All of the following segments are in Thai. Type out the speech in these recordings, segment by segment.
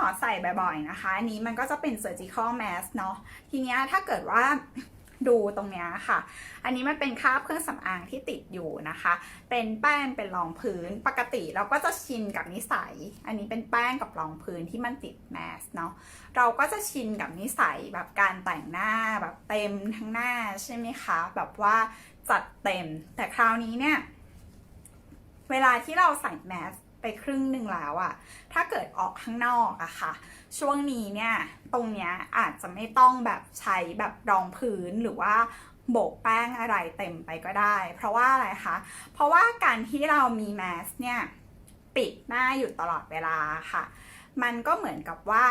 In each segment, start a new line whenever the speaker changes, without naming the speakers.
มอใส่บ่อยๆนะคะอันนี้มันก็จะเป็น surgical mask เนาะทีเนี้ยถ้าเกิดว่าดูตรงเนี้ยค่ะ อันนี้มันเป็นคราบเครื่องสำอางที่ติดอยู่นะคะ เป็นแป้งเป็นรองพื้น ปกติเราก็จะชินกับนิสัย อันนี้เป็นแป้งกับรองพื้นที่มันติดแมสเนาะ เราก็จะชินกับนิสัยแบบการแต่งหน้าแบบเต็มทั้งหน้าใช่ไหมคะ แบบว่าจัดเต็ม แต่คราวนี้เนี่ย เวลาที่เราใส่แมส ไปครึ่งหนึ่งแล้วอะถ้าเกิดออกข้างนอกอะค่ะ ช่วงนี้เนี่ยตรงเนี้ยอาจจะไม่ต้องแบบใช้แบบรองพื้นหรือว่าโบกแป้งอะไรเต็มไปก็ได้ เพราะว่าอะไรคะ เพราะว่าการที่เรามีแมสเนี่ยปิดหน้าอยู่ตลอดเวลาค่ะ มันก็เหมือนกับว่า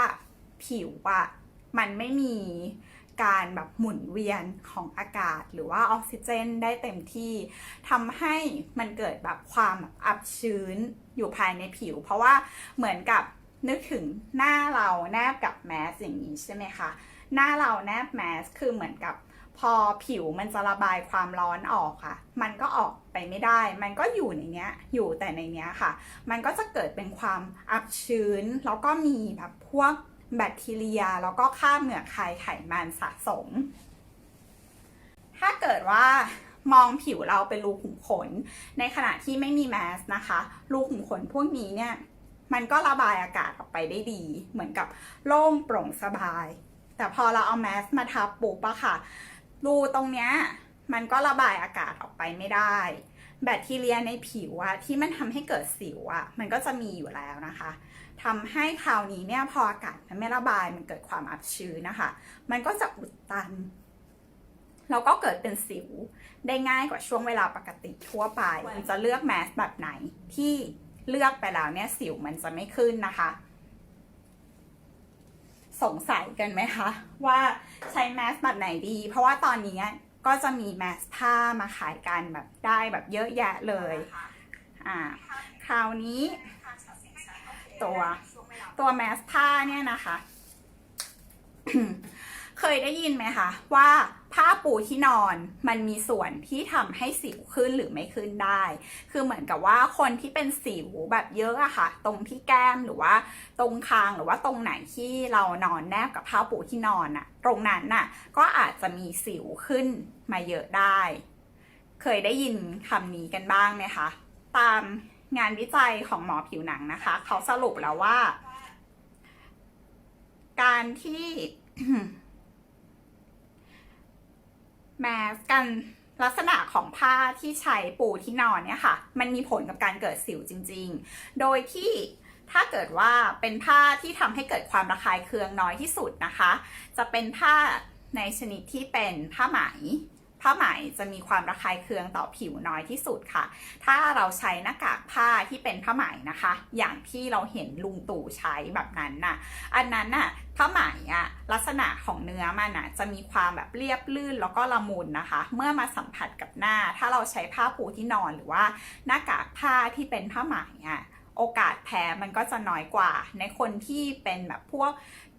ผิวอะมันไม่มี การแบบหมุนเวียนของอากาศ หรือว่าออกซิเจนได้เต็มที่ทำให้มันเกิดแบบความอับชื้นอยู่ภายในผิว เพราะว่าเหมือนกับนึกถึงหน้าเราแนบกับแมสอย่างนี้ใช่ไหมคะ หน้าเราแนบแมสคือเหมือนกับพอผิวมันจะระบายความร้อนออกค่ะ มันก็ออกไปไม่ได้ มันก็อยู่ในเนี้ย อยู่แต่ในเนี้ยค่ะ มันก็จะเกิดเป็นความอับชื้น แล้วก็มีแบบพวก แบคทีเรีย แล้วก็ค่าบเหงื่อใครไขมันสะสม ถ้าเกิดว่ามองผิวเราเป็นรูขุมขน ในขณะที่ไม่มีแมสนะคะ รูขุมขนพวกนี้เนี่ย มันก็ระบายอากาศออกไปได้ดี เหมือนกับโล่งโปร่งสบาย แต่พอเราเอาแมสมาทับปุ๊บอะค่ะ รูตรงเนี้ยมันก็ระบายอากาศออกไปไม่ได้ แบคทีเรียในผิวอะที่มันทำให้เกิดสิวอะมันก็จะมีอยู่แล้วนะคะทำให้คราวนี้เนี่ยพออากาศมันไม่ระบายมันเกิดความอับชื้นนะคะ มันก็จะอุดตันแล้วก็เกิดเป็นสิวได้ง่ายกว่าช่วงเวลาปกติทั่วไปจะเลือกแมสแบบไหนที่เลือกไปแล้วเนี่ยสิวมันจะไม่ขึ้นนะคะ สงสัยกันไหมคะ ว่าใช้แมสแบบไหนดี เพราะว่าตอนนี้ ก็จะมีแมสผ้ามาขายกันแบบได้แบบเยอะแยะเลยอ่าคราวนี้ ตัวตัวแมสผ้าเนี่ยนะคะ เคยได้ยินไหมคะว่า ผ้าปูที่นอนมันมีส่วนที่ทำให้สิวขึ้นหรือไม่ขึ้นได้ คือเหมือนกับว่าคนที่เป็นสิวแบบเยอะอะค่ะ ตรงที่แก้มหรือว่าตรงคางหรือว่าตรงไหนที่เรานอนแนบกับผ้าปูที่นอนอะตรงนั้นน่ะก็อาจจะมีสิวขึ้นมาเยอะได้ เคยได้ยินคำนี้กันบ้างไหมคะ ตามงานวิจัยของหมอผิวหนังนะคะ เขาสรุปแล้วว่า การที่ แมสกันลักษณะของผ้าที่ใช้ปูที่นอนเนี่ยค่ะ มันมีผลกับการเกิดสิวจริง ๆ โดยที่ถ้าเกิดว่าเป็นผ้าที่ทำให้เกิดความระคายเคืองน้อยที่สุดนะคะ จะเป็นผ้าในชนิดที่เป็นผ้าไหม ผ้าไหมจะมีความระคายเคืองต่อผิวน้อยที่สุดค่ะ ถ้าเราใช้หน้ากากผ้าที่เป็นผ้าไหมนะคะ อย่างที่เราเห็นลุงตู่ใช้แบบนั้นน่ะ อันนั้นน่ะผ้าไหมอะลักษณะของเนื้อมันน่ะจะมีความแบบเรียบลื่นแล้วก็ละมุนนะคะ เมื่อมาสัมผัสกับหน้า ถ้าเราใช้ผ้าปูที่นอนหรือว่าหน้ากากผ้าที่เป็นผ้าไหมอะโอกาสแพ้มันก็จะน้อยกว่า ในคนที่เป็นแบบพวก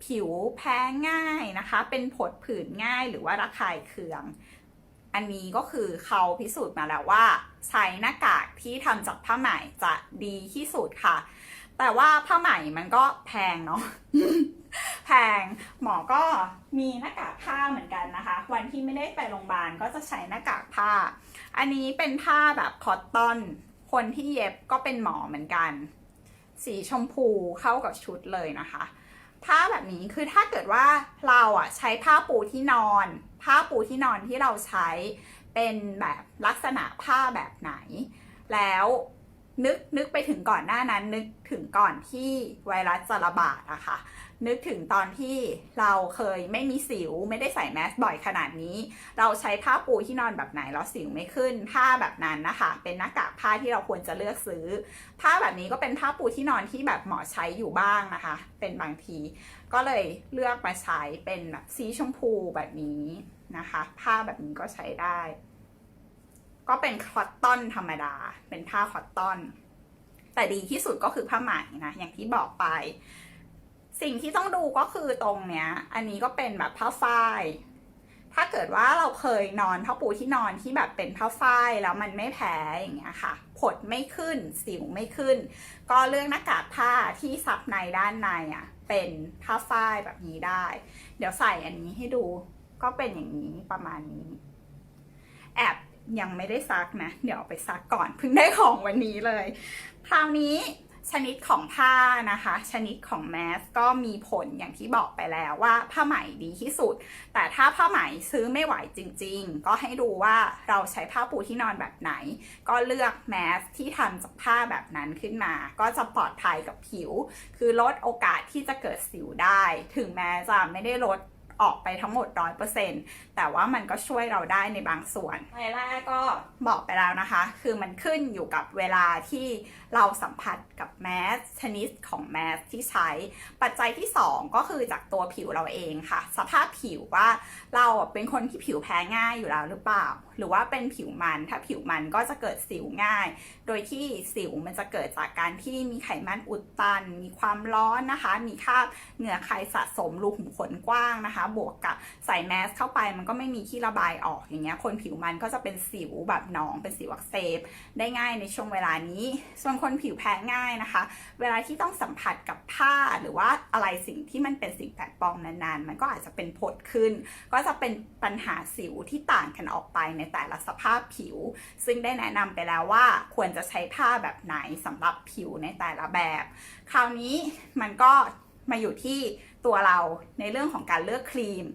ผิวแพ้ง่ายนะคะ เป็นผดผื่นง่ายหรือว่าระคายเคือง อันนี้ก็คือเขาพิสูจน์มาแล้วว่า ใช้หน้ากากที่ทำจากผ้าไหมจะดีที่สุดค่ะ แต่ว่าผ้าไหมมันก็แพงเนาะแพงหมอก็มีหน้ากากผ้าเหมือนกันนะคะ วันที่ไม่ได้ไปโรงพยาบาลก็จะใช้หน้ากากผ้า อันนี้เป็นผ้าแบบคอตตอน คนที่เย็บก็เป็นหมอเหมือนกัน สีชมพูเข้ากับชุดเลยนะคะ ผ้าแบบนี้คือถ้าเกิดว่าเราอะใช้ผ้าปูที่นอน ผ้าปูที่นอนที่เราใช้เป็นแบบลักษณะผ้าแบบไหน แล้ว นึกนึกไปถึงก่อนหน้านั้น นึกถึงก่อนที่ไวรัสจะระบาดอะค่ะนึกถึงตอนที่เราเคยไม่มีสิว ไม่ได้ใส่แมสบ่อยขนาดนี้ เราใช้ผ้าปูที่นอนแบบไหนแล้วสิวไม่ขึ้นผ้าแบบนั้นนะคะ เป็นหน้ากากผ้าที่เราควรจะเลือกซื้อ ผ้าแบบนี้ก็เป็นผ้าปูที่นอนที่แบบหมอใช้อยู่บ้างนะคะ เป็นบางที ก็เลยเลือกมาใช้เป็นแบบสีชมพูแบบนี้นะคะ ผ้าแบบนี้ก็ใช้ได้ ก็เป็นคอตตอนธรรมดา เป็นผ้าคอตตอน แต่ดีที่สุดก็คือผ้าไหมนะ อย่างที่บอกไป สิ่งที่ต้องดูก็คือตรงเนี้ย อันนี้ก็เป็นแบบผ้าฝ้าย ถ้าเกิดว่าเราเคยนอนผ้าปูที่นอนที่แบบเป็นผ้าฝ้ายแล้วมันไม่แพ้อย่างเงี้ยค่ะ ผดไม่ขึ้น สิวไม่ขึ้น ก็เลือกหน้ากากผ้าที่ซับในด้านในอะ เป็นผ้าฝ้ายแบบนี้ได้ เดี๋ยวใส่อันนี้ให้ดู ก็เป็นอย่างนี้ประมาณนี้ แอบ ยังไม่ได้ซักนะ เดี๋ยวไปซักก่อนเพิ่งได้ของวันนี้เลย คราวนี้ชนิดของผ้านะคะ ชนิดของแมสก็มีผลอย่างที่บอกไปแล้วว่าผ้าไหมดีที่สุด แต่ถ้าผ้าไหมซื้อไม่ไหวจริง ๆ ก็ให้ดูว่าเราใช้ผ้าปูที่นอนแบบไหน ก็เลือกแมสที่ทำจากผ้าแบบนั้นขึ้นมา ก็จะปลอดภัยกับผิว คือลดโอกาสที่จะเกิดสิวได้ ถึงแม้จะไม่ได้ลด ออกไปทั้งหมด 100%แต่ว่ามันก็ช่วยเราได้ในบางส่วนรายแรกก็บอกไปแล้วนะคะ คือมันขึ้นอยู่กับเวลาที่เราสัมผัสกับแมสชนิดของแมสที่ใช้ ปัจจัยที่ 2 ก็คือจากตัวผิวเราเองค่ะ สภาพผิวว่าเราเป็นคนที่ผิวแพ้ง่ายอยู่แล้วหรือเปล่า หรือว่าเป็นผิวมัน ถ้าผิวมันก็จะเกิดสิวง่าย โดยที่สิวมันจะเกิดจากการที่มีไขมันอุดตัน มีความร้อนนะคะ มีคราบเหงื่อใครสะสมรูขุมขนกว้างนะคะบวกกับใส่แมสเข้าไปมันก็ไม่มีที่ระบายออกอย่างเงี้ยคนผิวมันก็จะเป็นสิวแบบหนองเป็นสิวอักเสบได้ง่ายในช่วงเวลานี้ ส่วนคนผิวแพ้ง่ายนะคะ เวลาที่ต้องสัมผัสกับผ้าหรือว่าอะไรสิ่งที่มันเป็นสิ่งแปลกปลอมนานๆ มันก็อาจจะเป็นผดขึ้น ก็จะเป็นปัญหาสิวที่ต่างกันออกไปในแต่ละสภาพผิว ซึ่งได้แนะนำไปแล้วว่าควรจะใช้ผ้าแบบไหนสำหรับผิวในแต่ละแบบ คราวนี้มันก็มาอยู่ที่ ตัวเราในเรื่องของการเลือกครีม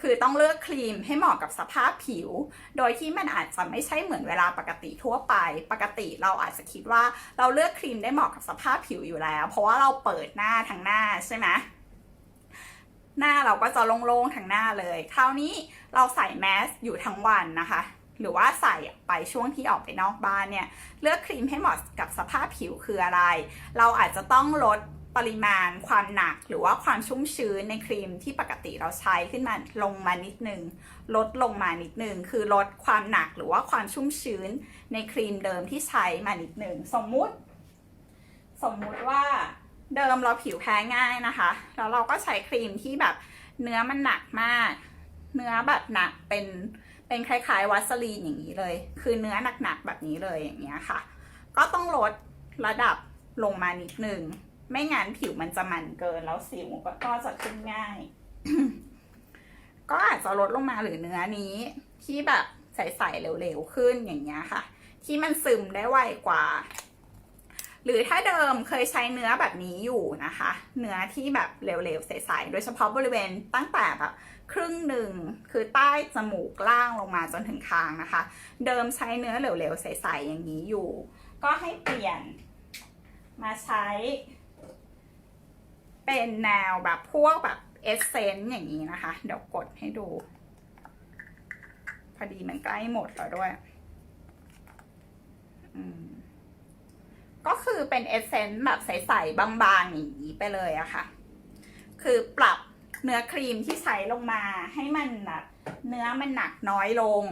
คือต้องเลือกครีมให้เหมาะกับสภาพผิว โดยที่มันอาจจะไม่ใช่เหมือนเวลาปกติทั่วไป ปกติเราอาจจะคิดว่าเราเลือกครีมได้เหมาะกับสภาพผิวอยู่แล้ว เพราะว่าเราเปิดหน้าทั้งหน้าใช่ไหมหน้าเราก็จะโล่งๆทั้งหน้าเลย คราวนี้เราใส่แมสอยู่ทั้งวันนะคะหรือว่าใส่ไปช่วงที่ออกไปนอกบ้านเนี่ย เลือกครีมให้เหมาะกับสภาพผิวคืออะไร เราอาจจะต้องลด ปริมาณความหนักหรือว่าความชุ่มชื้นในครีมที่ปกติเราใช้ขึ้นมาลงมานิดนึง ลดลงมานิดนึง คือลดความหนักหรือว่าความชุ่มชื้นในครีมเดิมที่ใช้มานิดนึง สมมุติ สมมุติว่าเดิมเราผิวแพ้ง่ายนะคะ แล้วเราก็ใช้ครีมที่แบบเนื้อมันหนักมาก เนื้อแบบหนักเป็นเป็นคล้ายๆวัสลีนอย่างนี้เลย คือเนื้อหนักๆแบบนี้เลยอย่างเงี้ยค่ะ ก็ต้องลดระดับลงมานิดนึง ไม่งั้นผิวมันจะมันเกิน แล้วสิวก็จะขึ้นง่าย ก็อาจจะลดลงมาหรือเนื้อนี้ ที่แบบใสๆเร็วๆขึ้นอย่างเงี้ยค่ะ ที่มันซึมได้ไวกว่า หรือถ้าเดิมเคยใช้เนื้อแบบนี้อยู่นะคะ เนื้อที่แบบเร็วๆใสๆโดยเฉพาะบริเวณตั้งแต่แบบครึ่งหนึ่งคือใต้จมูกล่างลงมาจนถึงคางนะคะ เดิมใช้เนื้อเหลวๆใสๆอย่างนี้อยู่ ก็ให้เปลี่ยนมาใช้ เป็นแนวแบบพวกแบบเอสเซนต์อย่างนี้นะคะ เดี๋ยวกดให้ดู พอดีมันใกล้หมดแล้วด้วยก็คือเป็นเอสเซนต์แบบใสๆบางๆอย่างนี้ไปเลยอะค่ะ คือปรับเนื้อครีมที่ใช้ลงมาให้มันแบบเนื้อมันหนักน้อยลง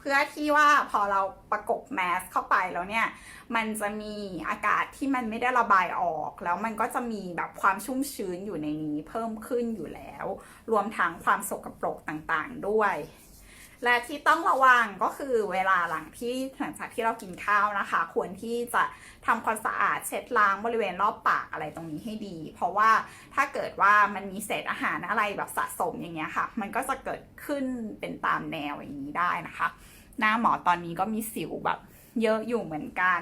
เพื่อที่ว่าพอเราประกบแมสเข้าไปแล้วเนี่ย มันจะมีอากาศที่มันไม่ได้ระบายออก แล้วมันก็จะมีแบบความชุ่มชื้นอยู่ในนี้เพิ่มขึ้นอยู่แล้ว รวมทั้งความสกปรกต่างๆด้วย และที่ต้องระวังก็คือเวลาหลังที่หลังจากที่เรากินข้าวนะคะ ควรที่จะทำความสะอาดเช็ดล้างบริเวณรอบปากอะไรตรงนี้ให้ดี เพราะว่าถ้าเกิดว่ามันมีเศษอาหารอะไรแบบสะสมอย่างเงี้ยค่ะ มันก็จะเกิดขึ้นเป็นตามแนวอย่างนี้ได้นะคะ หน้าหมอตอนนี้ก็มีสิวแบบ เยอะอยู่เหมือนกัน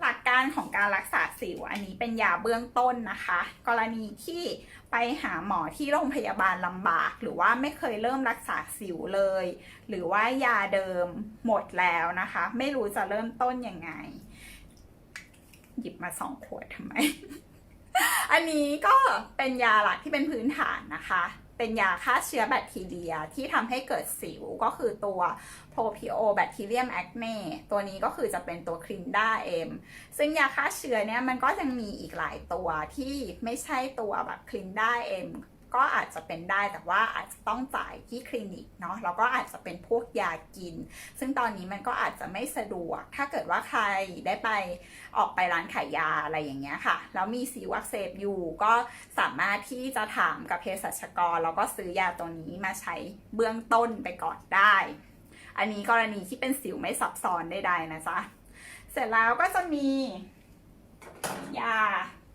หลักการของการรักษาสิวอันนี้เป็นยาเบื้องต้นนะคะ กรณีที่ไปหาหมอที่โรงพยาบาลลำบาก หรือว่าไม่เคยเริ่มรักษาสิวเลย หรือว่ายาเดิมหมดแล้วนะคะ ไม่รู้จะเริ่มต้นยังไง หยิบมาสองขวดทำไม อันนี้ก็เป็นยาหลักที่เป็นพื้นฐานนะคะเป็นยาฆ่าเชื้อแบคทีเรียที่ทำให้เกิดสิวก็คือตัว Propionibacterium acne ตัวนี้ก็คือจะเป็นตัวคลินด้าเอ็มซึ่งยาฆ่าเชื้อเนี่ยมันก็ยังมีอีกหลายตัวที่ไม่ใช่ตัวแบบคลินด้าเอ็มก็อาจจะเป็นได้แต่ว่าอาจจะต้องจ่ายที่คลินิกเนาะแล้วก็อาจจะเป็นพวกยากิน ซึ่งตอนนี้มันก็อาจจะไม่สะดวก ถ้าเกิดว่าใครได้ไปออกไปร้านขายยาอะไรอย่างเงี้ยค่ะ แล้วมีสิวอักเสบอยู่ก็สามารถที่จะถามกับเภสัชกร แล้วก็ซื้อยาตัวนี้มาใช้เบื้องต้นไปก่อนได้ อันนี้กรณีที่เป็นสิวไม่ซับซ้อนใดๆนะจ๊ะ เสร็จแล้วก็จะมียา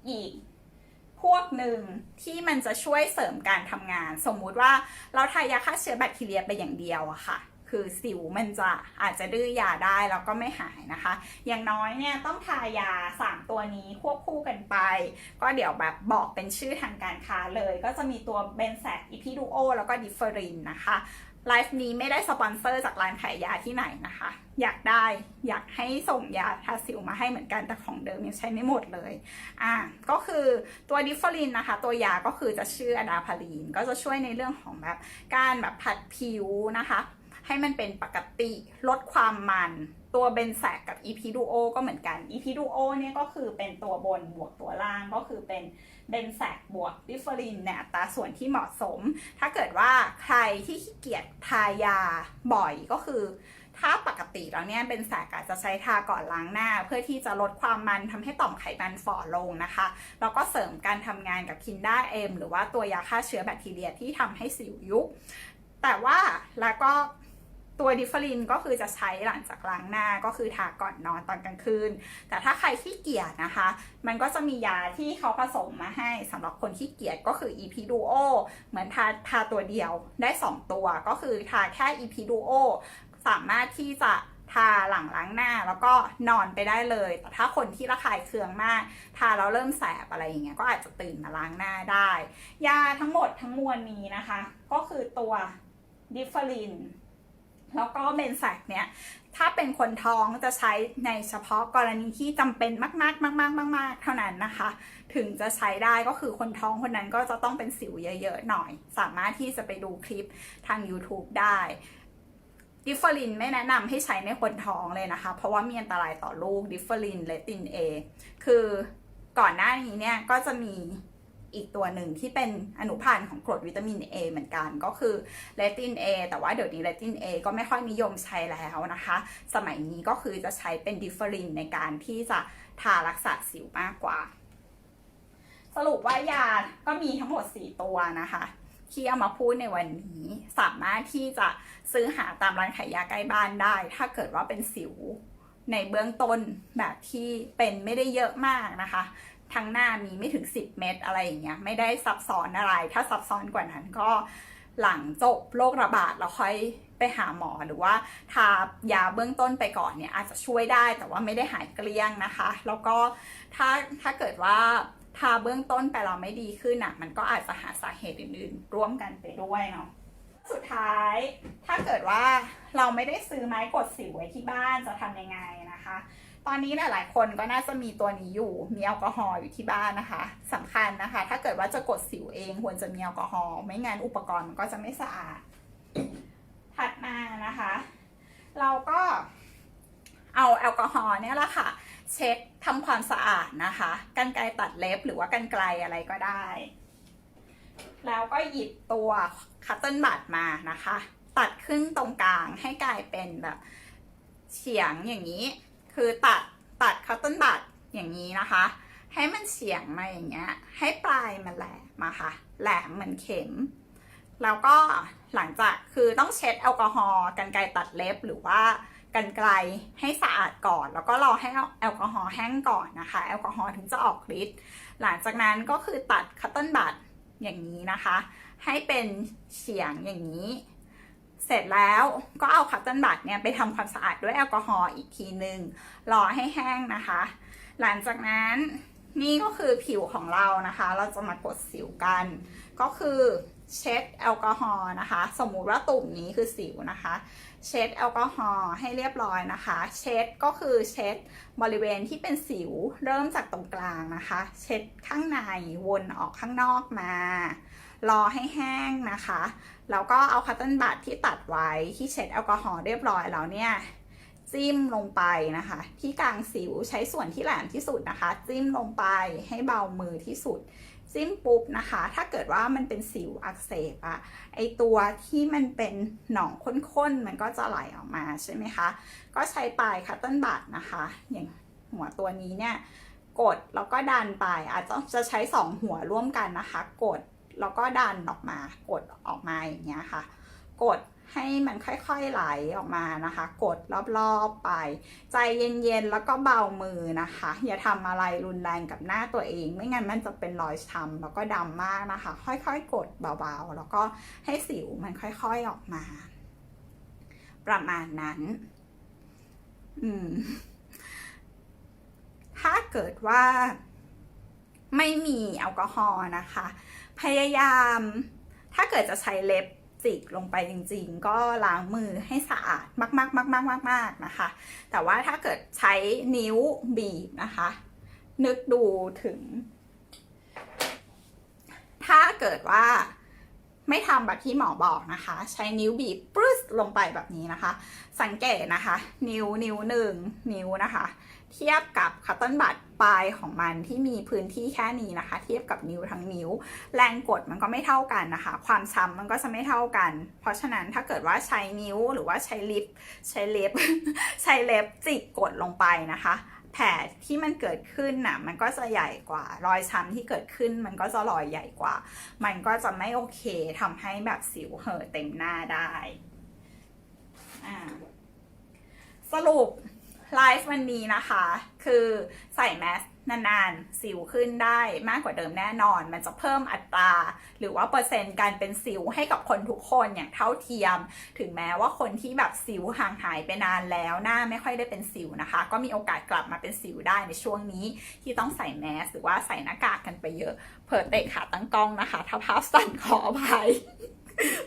อีกพวกหนึ่งที่มันจะช่วยเสริมการทำงาน สมมุติว่าเราทายาฆ่าเชื้อแบคทีเรียไปอย่างเดียวอะค่ะ คือสิวมันจะอาจจะดื้อยาได้แล้วก็ไม่หายนะคะ อย่างน้อยเนี่ยต้องทายา 3 ตัวนี้ควบคู่กันไป ก็เดี๋ยวแบบบอกเป็นชื่อทางการค้าเลย ก็จะมีตัวเบนแซกอีพิดูโอแล้วก็ดิฟเฟอรินนะคะ ไลฟ์นี้ไม่ได้สปอนเซอร์จากร้านขายยาที่ไหนนะคะ อยากได้อยากให้ส่งยาทาสิวมาให้เหมือนกันแต่ของเดิมยังใช้ไม่หมดเลยอ่าก็คือตัวดิฟเฟอรินนะคะ ตัวยาก็คือจะชื่ออะดาพารีนก็จะช่วยในเรื่องของแบบการแบบผัดผิวนะคะ ให้มันเป็นปกติลดความมันตัวเบนแซกกับอีพีดูโอก็เหมือนกันอีพีดูโอเนี่ยก็คือเป็นตัวบนบวกตัวล่างก็คือเป็นเบนแซกบวกดิฟเฟอรินเนี่ยอัตราส่วนที่เหมาะสม ถ้าเกิดว่าใครที่ขี้เกียจทายาบ่อยก็คือ ถ้าปกติแล้วเนี่ยเป็นแสกอาจจะใช้ทาก่อนล้างหน้า เพื่อที่จะลดความมันทำให้ต่อมไขมันฝ่อลงนะคะ แล้วก็เสริมการทำงานกับคินด้าเอมหรือว่าตัวยาฆ่าเชื้อแบคทีเรียที่ทำให้สิวยุบแต่ว่าแล้วก็ ตัวดิฟเฟอรินก็คือจะใช้หลังจากล้างหน้าก็คือทาก่อนนอนตอนกลางคืน แต่ถ้าใครขี้เกียจนะคะ มันก็จะมียาที่เขาผสมมาให้สำหรับคนขี้เกียจก็คือ EP Duo เหมือนทาทาตัวเดียวได้ 2 ตัวก็คือทาแค่ EP Duo สามารถที่จะทาหลังล้างหน้าแล้วก็นอนไปได้เลย แต่ถ้าคนที่ระคายเคืองมาก ทาแล้วเริ่มแสบอะไรอย่างเงี้ยก็อาจจะตื่นมาล้างหน้าได้ ยาทั้งหมดทั้งมวลนี้นะคะ ก็คือตัวดิฟเฟอริน แล้วก็เบนแซกเนี่ยถ้าเป็นคนท้องจะใช้ในเฉพาะกรณีที่จำเป็นมากๆ มาก ๆ มาก ๆ เท่านั้นนะคะ ถึงจะใช้ได้ก็คือคนท้องคนนั้นก็จะต้องเป็นสิวเยอะ ๆ หน่อย สามารถที่จะไปดูคลิปทาง YouTube ได้ดิฟเฟอรินไม่แนะนำให้ใช้ในคนท้องเลยนะคะ เพราะว่ามีอันตรายต่อลูกดิฟเฟอรินเลตินเอคือก่อนหน้านี้เนี่ยก็จะมี อีกตัวหนึ่งที่เป็นอนุพันธ์ของกรดวิตามิน A เหมือนกันก็คือเลติน A แต่ว่าเดี๋ยวนี้เลติน A ก็ไม่ค่อยนิยมใช้แล้วนะคะ สมัยนี้ก็คือจะใช้เป็นดิฟเฟอรินในการที่จะทารักษาสิวมากกว่า สรุปว่ายาก็มีทั้งหมด 4 ตัวนะคะ ที่เอามาพูดในวันนี้สามารถที่จะซื้อหาตามร้านขายยาใกล้บ้านได้ ถ้าเกิดว่าเป็นสิวในเบื้องต้นแบบที่เป็นไม่ได้เยอะมากนะคะ ทั้งหน้ามีไม่ถึง 10 เม็ดอะไรอย่างเงี้ยไม่ได้ซับซ้อนอะไร ถ้าซับซ้อนกว่านั้นก็หลังจบโรคระบาดเราค่อยไปหาหมอหรือว่าทายาเบื้องต้นไปก่อนเนี่ยอาจจะช่วยได้แต่ว่าไม่ได้หายเกลี้ยงนะคะ แล้วก็ถ้าถ้าเกิดว่าทาเบื้องต้นไปเราไม่ดีขึ้นอะมันก็อาจจะหาสาเหตุอื่นๆ ร่วมกันไปด้วยเนาะสุดท้ายถ้าเกิดว่าเราไม่ได้ซื้อไม้กดสิวไว้ที่บ้านจะทำยังไงนะคะ ตอนนี้หลายๆคนก็น่าจะมีตัวนี้อยู่ มีแอลกอฮอล์อยู่ที่บ้านนะคะสำคัญนะคะ ถ้าเกิดว่าจะกดสิวเองควรจะมีแอลกอฮอล์ ไม่งั้นอุปกรณ์มันก็จะไม่สะอาด ถัดมานะคะ เราก็เอาแอลกอฮอล์เนี่ยแหละค่ะ เช็ดทำความสะอาดนะคะกันไกรตัดเล็บหรือว่ากันไกรอะไรก็ได้ แล้วก็หยิบตัวคัตเติ้ลบัตมานะคะ ตัดครึ่งตรงกลางให้กลายเป็นแบบเฉียงอย่างนี้ คือตัดตัดคัตเติ้ลบัตอย่างนี้นะคะ ให้มันเฉียงมาอย่างเงี้ย ให้ปลายมันแหลมมาค่ะ แหลมเหมือนเข็ม แล้วก็หลังจากคือต้องเช็ดแอลกอฮอล์กันไกรตัดเล็บหรือว่ากันไกลให้สะอาดก่อน แล้วก็รอให้แอลกอฮอล์แห้งก่อนนะคะ แอลกอฮอล์ถึงจะออกฤทธิ์หลังจากนั้นก็คือตัดคัตเติ้ลบัตอย่างนี้นะคะ ให้เป็นเฉียงอย่างนี้ เสร็จแล้วก็เอาคัตเติ้ลบัตเนี่ยไปทำความสะอาดด้วยแอลกอฮอล์อีกทีหนึ่งรอให้แห้งนะคะ หลังจากนั้นนี่ก็คือผิวของเรานะคะ เราจะมากดสิวกัน ก็คือเช็ดแอลกอฮอล์นะคะ สมมุติว่าตุ่มนี้คือสิวนะคะ เช็ดแอลกอฮอล์ให้เรียบร้อยนะคะ เช็ดก็คือเช็ดบริเวณที่เป็นสิวเริ่มจากตรงกลางนะคะ เช็ดข้างในวนออกข้างนอกมา รอให้แห้งนะคะแล้วก็เอาคัตเติ้ลบัตที่ตัดไว้ที่เช็ดแอลกอฮอล์เรียบร้อยแล้วเนี่ยจิ้มลงไปนะคะ ที่กลางสิวใช้ส่วนที่แหลมที่สุดนะคะ จิ้มลงไปให้เบามือที่สุด จิ้มปุ๊บนะคะ ถ้าเกิดว่ามันเป็นสิวอักเสบอะไอตัวที่มันเป็นหนองข้นๆมันก็จะไหลออกมาใช่ไหมคะ ก็ใช้ปลายคัตเติ้ลบัตนะคะ อย่างหัวตัวนี้เนี่ยกดแล้วก็ดันไปอาจจะจะใช้สองหัวร่วมกันนะคะ กด แล้วก็ดันออกมากดออกมาอย่างเงี้ยค่ะ กดให้มันค่อยๆไหลออกมานะคะ กดรอบๆไป ใจเย็นๆแล้วก็เบามือนะคะ อย่าทำอะไรรุนแรงกับหน้าตัวเอง ไม่งั้นมันจะเป็นรอยช้ำแล้วก็ดำมากนะคะ ค่อยๆ กดเบาๆ แล้วก็ให้สิวมันค่อยๆออกมา ประมาณนั้น อืม ถ้าเกิดว่าไม่มีแอลกอฮอล์นะคะ พยายาม ถ้าเกิดจะใช้เล็บจิกลงไปจริง ๆ ก็ล้างมือให้สะอาดมากๆมากๆมากๆนะคะ แต่ว่าถ้าเกิดใช้นิ้วบีบนะคะ นึกดูถึง ถ้าเกิดว่าไม่ทำแบบที่หมอบอกนะคะ ใช้นิ้วบีบปรึ ลงไปแบบนี้นะคะ สังเกตนะคะ นิ้วนิ้วหนึ่งนิ้วนะคะ เทียบกับคัตเติ้ลบัตปลายของมันที่มีพื้นที่แค่นี้นะคะ เทียบกับนิ้วทั้งนิ้ว แรงกดมันก็ไม่เท่ากันนะคะ ความช้ำมันก็จะไม่เท่ากัน เพราะฉะนั้นถ้าเกิดว่าใช้นิ้วหรือว่าใช้ลิปใช้เล็บใช้เล็บจิกกดลงไปนะคะแผลที่มันเกิดขึ้นน่ะมันก็จะใหญ่กว่า รอยช้ำที่เกิดขึ้นมันก็จะรอยใหญ่กว่า มันก็จะไม่โอเคทำให้แบบสิวเห่อเต็มหน้าได้อ่าส รุปไลฟ์วันนี้นะคะ คือใส่แมสนานๆ สิวขึ้นได้มากกว่าเดิมแน่นอน มันจะเพิ่มอัตรา หรือว่าเปอร์เซ็นต์การเป็นสิวให้กับคนทุกคนอย่างเท่าเทียม ถึงแม้ว่าคนที่แบบสิวห่างหายไปนานแล้วหน้าไม่ค่อยได้เป็นสิวนะคะ ก็มีโอกาสกลับมาเป็นสิวได้ในช่วงนี้ ที่ต้องใส่แมสหรือว่าใส่หน้ากากกันไปเยอะเผิดเตะขาตั้งกล้องนะคะ ถ้าภาพสั่นขออภัย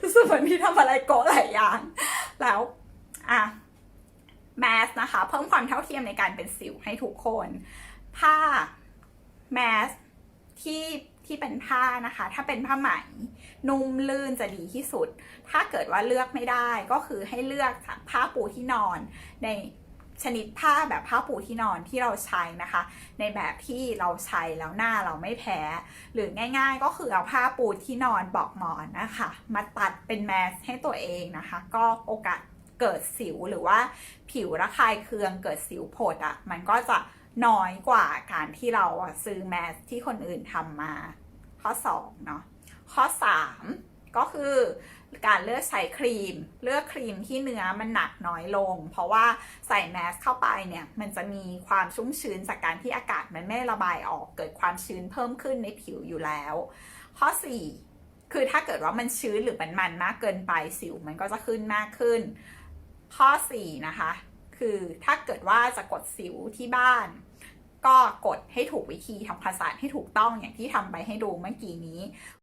รู้สึกเหมือนพี่ทำอะไรโกะหลายอย่างแล้วอะ แมสนะคะ เพิ่มความเท่าเทียมในการเป็นสิวให้ทุกคน ผ้าแมสที่ที่เป็นผ้านะคะ ถ้าเป็นผ้าไหมนุ่มลื่นจะดีที่สุด ถ้าเกิดว่าเลือกไม่ได้ก็คือให้เลือกจากผ้าปูที่นอน ในชนิดผ้าแบบผ้าปูที่นอนที่เราใช้นะคะ ในแบบที่เราใช้แล้วหน้าเราไม่แพ้ หรือง่าย ๆ ก็คือเอาผ้าปูที่นอนบอกหมอนนะคะ มาตัดเป็นแมสให้ตัวเองนะคะ ก็โอกาส เกิดสิวหรือว่าผิวระคายเคืองเกิดสิวโผดอะ่ะ มันก็จะน้อยกว่าการที่เราซื้อแมสที่คนอื่นทำมา ข้อ2เนาะข้อ 3 ก็คือการเลือกใช้ครีม เลือกครีมที่เนื้อมันหนักน้อยลง เพราะว่าใส่แมสเข้าไปเนี่ย มันจะมีความชุ่มชื้นจากการที่อากาศมันไม่ระบายออกเกิดความชื้นเพิ่มขึ้นในผิวอยู่แล้ว ข้อ 4 คือถ้าเกิดว่ามันชื้นหรือมันมันมากเกินไปสิวมันก็จะขึ้นมากขึ้น ข้อ 4 นะคะ คือถ้าเกิดว่าจะกดสิวที่บ้าน ก็กดให้ถูกวิธีทำความสะอาดให้ถูกต้องอย่างที่ทำไปให้ดูเมื่อกี้นี้